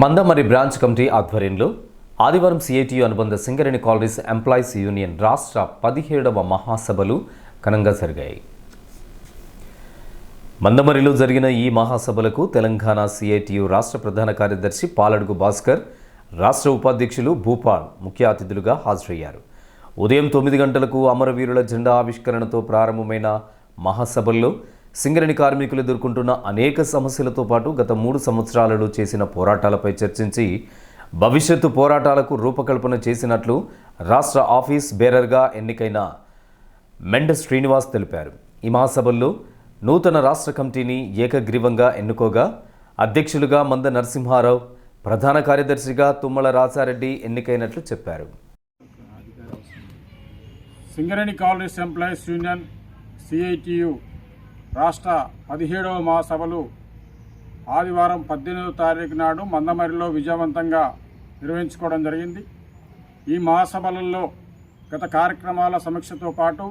Mandamarri branch committee ఆధ్వర్యంలో ఆదివారం CITU అనుబంధ సింగరేణి కాలనీస్ ఎంప్లాయీస్ యూనియన్ రాష్ట్ర పదిహేడవ మహాసభలు ఘనంగా జరిగాయి. మందమరిలో జరిగిన ఈ మహాసభలకు తెలంగాణ సిఐటియు రాష్ట్ర ప్రధాన కార్యదర్శి పాలడుగు భాస్కర్ రాష్ట్ర ఉపాధ్యక్షులు భూపాల్ ముఖ్య అతిథులుగా హాజరయ్యారు. ఉదయం తొమ్మిది గంటలకు అమరవీరుల జెండా ఆవిష్కరణతో ప్రారంభమైన మహాసభల్లో సింగరేణి కార్మికులు ఎదుర్కొంటున్న అనేక సమస్యలతో పాటు గత మూడు సంవత్సరాలలో చేసిన పోరాటాలపై చర్చించి భవిష్యత్తు పోరాటాలకు రూపకల్పన చేసినట్లు రాష్ట్ర ఆఫీస్ బేరర్గా ఎన్నికైన మెండ శ్రీనివాస్ తెలిపారు. ఈ మహాసభల్లో నూతన రాష్ట్ర కమిటీని ఏకగ్రీవంగా ఎన్నుకోగా అధ్యక్షులుగా మంద నరసింహారావు ప్రధాన కార్యదర్శిగా తుమ్మల రాజారెడ్డి ఎన్నికైనట్లు చెప్పారు. Singareni colonies employees union CITU రాష్ట్ర పదిహేడవ మహాసభలు ఆదివారం పద్దెనిమిదవ తారీఖు నాడు మందమరిలో విజయవంతంగా నిర్వహించుకోవడం జరిగింది. ఈ మహాసభలలో గత కార్యక్రమాల సమీక్షతో పాటు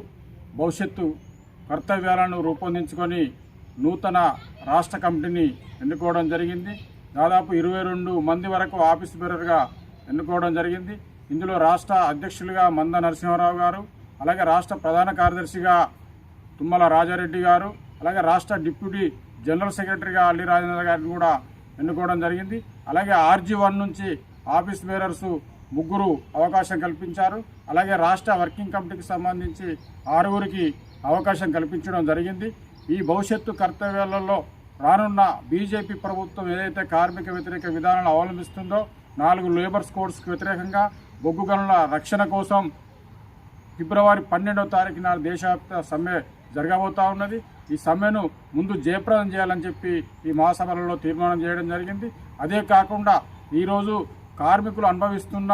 భవిష్యత్తు కర్తవ్యాలను రూపొందించుకొని నూతన రాష్ట్ర కమిటీని ఎన్నుకోవడం జరిగింది. దాదాపు ఇరవై రెండు మంది వరకు ఆఫీస్ బేరర్గా ఎన్నుకోవడం జరిగింది. ఇందులో రాష్ట్ర అధ్యక్షులుగా మంద నరసింహారావు గారు అలాగే రాష్ట్ర ప్రధాన కార్యదర్శిగా తుమ్మల రాజారెడ్డి గారు అలాగే రాష్ట్ర డిప్యూటీ జనరల్ సెక్రటరీగా అల్లి రాజేంద్ర గారిని కూడా ఎన్నుకోవడం జరిగింది. అలాగే ఆర్జీ వన్ నుంచి ఆఫీస్ బేరర్స్ ముగ్గురు అవకాశం కల్పించారు. అలాగే రాష్ట్ర వర్కింగ్ కమిటీకి సంబంధించి ఆరుగురికి అవకాశం కల్పించడం జరిగింది. ఈ భవిష్యత్తు కర్తవ్యాలలో రానున్న బీజేపీ ప్రభుత్వం ఏదైతే కార్మిక వ్యతిరేక విధానాలు అవలంబిస్తుందో నాలుగు లేబర్స్ కోడ్స్కి వ్యతిరేకంగా బొగ్గు గనుల రక్షణ కోసం ఫిబ్రవరి పన్నెండవ తారీఖు నాడు దేశవ్యాప్త సమ్మె జరగబోతా ఉన్నది. ఈ సమ్మెను ముందు జయప్రదం చేయాలని చెప్పి ఈ మహాసభలలో తీర్మానం చేయడం జరిగింది. అదే కాకుండా ఈరోజు కార్మికులు అనుభవిస్తున్న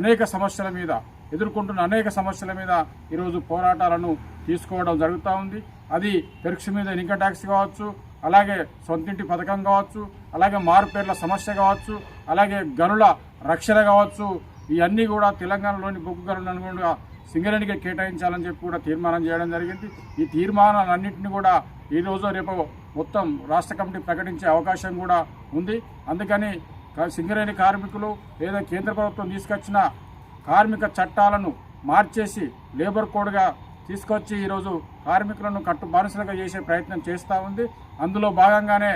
అనేక సమస్యల మీద ఎదుర్కొంటున్న అనేక సమస్యల మీద ఈరోజు పోరాటాలను తీసుకోవడం జరుగుతూ ఉంది. అది పెరుక్ష మీద ఇన్కమ్ ట్యాక్స్ కావచ్చు అలాగే సొంతింటి పథకం కావచ్చు అలాగే మారుపేర్ల సమస్య కావచ్చు అలాగే గనుల రక్షణ కావచ్చు ఇవన్నీ కూడా తెలంగాణలోని బొగ్గు గనులను కూడా సింగరేణికి కేటాయించాలని చెప్పి కూడా తీర్మానం చేయడం జరిగింది. ఈ తీర్మానాలన్నింటినీ కూడా ఈ రోజు రేపు మొత్తం రాష్ట్ర కమిటీ ప్రకటించే అవకాశం కూడా ఉంది. అందుకని సింగరేణి కార్మికులు లేదా కేంద్ర ప్రభుత్వం తీసుకొచ్చిన కార్మిక చట్టాలను మార్చేసి లేబర్ కోడ్గా తీసుకొచ్చి ఈరోజు కార్మికులను కట్టు బానిసలుగా చేసే ప్రయత్నం చేస్తూ ఉంది. అందులో భాగంగానే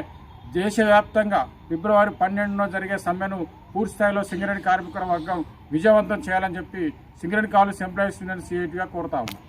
దేశవ్యాప్తంగా ఫిబ్రవరి పన్నెండున జరిగే సమ్మెను పూర్తి స్థాయిలో సింగరేణి కార్మికుల వర్గం విజయవంతం చేయాలని చెప్పి సింగరేణి కాలేజ్ ఎంప్లాయీస్ యూనియన్ సిఐటిగా కోరుతా ఉన్నాం.